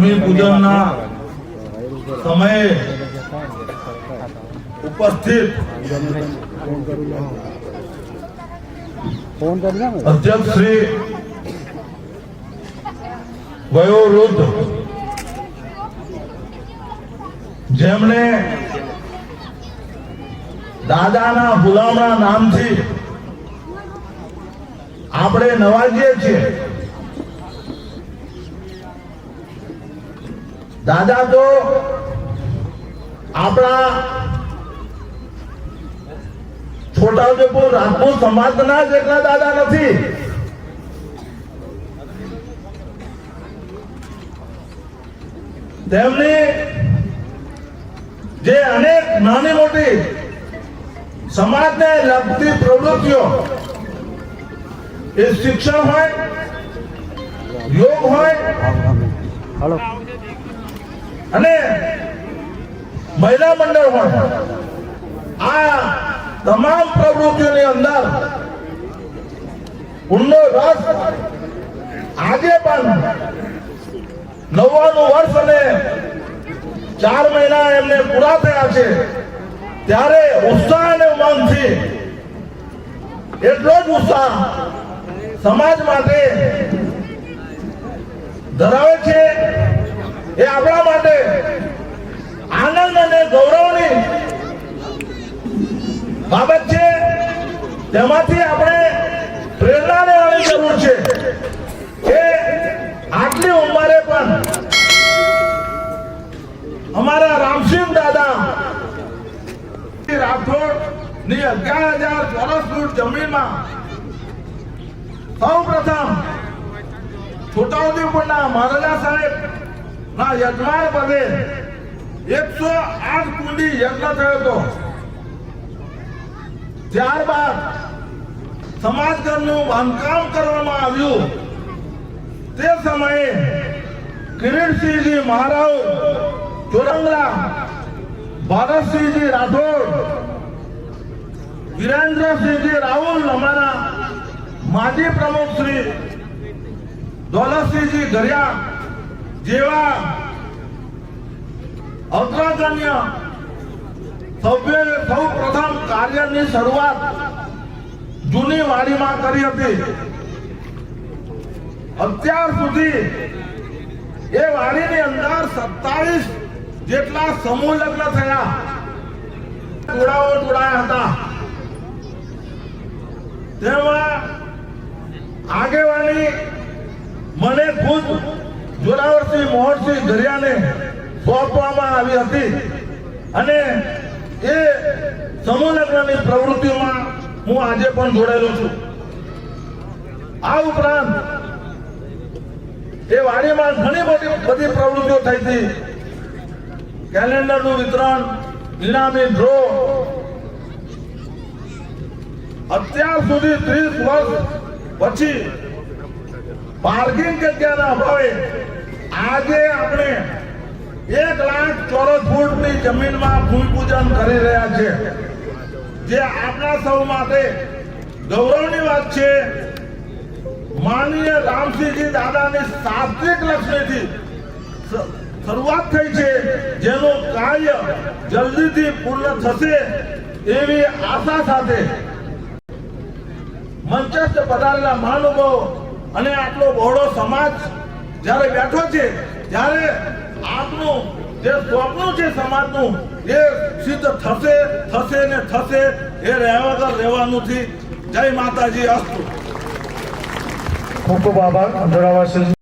પૂજનના સમયે ઉપસ્થિત અધ્યક્ષ શ્રી વયોવૃદ્ધ જેમણે દાદાના ગુલામના નામથી આપણે નવાજીએ છીએ. દાદા તો આપણા છોટાઉદેપુર રાજપૂત સમાજના જ એટલા દાદા નથી. તેમની જે અનેક નાની મોટી સમાજને લગતી પ્રવૃત્તિઓ, એ શિક્ષણ હોય, યોગ હોય અને મહિલા મંડળ પણ. આ તમામ પ્રવૃત્તિઓની અંદર ઊંડો રસ આજે પણ નવ્વાણું વર્ષ અને ચાર મહિના એમને પૂરા થયા છે. ત્યારે ઉત્સાહ અને ઉમંગથી એટલો જ ઉત્સાહ સમાજ માટે ધરાવે છે એ આપણા માટે આનંદ અને ગૌરવની બાબત છે. તેમાંથી આપણે પ્રેરણા લેવાની જરૂર છે કે આટલી ઉંમરે પણ અમારા રામસિંહ દાદા રાઠોડની અગિયાર હજાર ચોરસ ફૂટ જમીનમાં સૌ પ્રથમ છોટાઉદેપુરના મહારાજા સાહેબ ના યજમાન પદે એકસો આઠ કુંડી યજ્ઞ થયો હતો. ત્યારબાદ સમાજઘરનું બાંધકામ કરવામાં આવ્યું. તે સમયે કિરીટસિંહજી મહારાવ ચોરંગરા ભારતસિંહજી રાઠોડ, વિરેન્દ્રસિંહજી રાહુલ અમારા માજી પ્રમુખ શ્રી દોલતસિંહજી ગરિયા જેવા અગ્રગણ્ય સભ્યોએ સૌ પ્રથમ કાર્યની શરૂઆત જૂની વાડીમાં કરી હતી. અત્યાર સુધી એ વાડીની અંદર સત્તાવીસ જેટલા સમૂહ લગ્ન થયા. જોડાઓ જોડાયા હતા. તેમાં આગેવાની મને ખુદ જોરાવરસિંહ મોહનસિંહ દરિયાને સોંપવામાં આવી હતી. અને એ સમૂહ લગ્નની પ્રવૃત્તિઓમાં હું આજે પણ જોડાયેલો છું. આ ઉપરાંત એ વાડીમાં ઘણી બધી બધી પ્રવૃત્તિઓ થઈ હતી. કેલેન્ડરનું વિતરણ, ઇનામી ડ્રો. અત્યાર સુધી ત્રીસ વર્ષ પછી પાર્કિંગ જગ્યાના અભાવે જમીનમાં ભૂમિપૂજન કરી રહ્યા છે. જે આપણા સૌ માટે ગૌરવની વાત છે. માનનીય રામસિંહજી દાદાની સાત્વિક લક્ષ્મીથી શરૂઆત થઈ છે. જેનું કાર્ય જલ્દીથી પૂર્ણ થશે એવી આશા સાથે મંચસ્થ પધારેલા મહાનુભાવો અને આટલો બહોળો સમાજ જ્યારે બેઠો છે, ત્યારે આપનું જે સ્વપ્ન છે સમાજનું, એ સિદ્ધ થશે થશે ને થશે, એ રહેવા વગર રહેવાનું થી જય માતાજી, અસ્તુ. ખૂબ ખૂબ આભાર. જોડાવા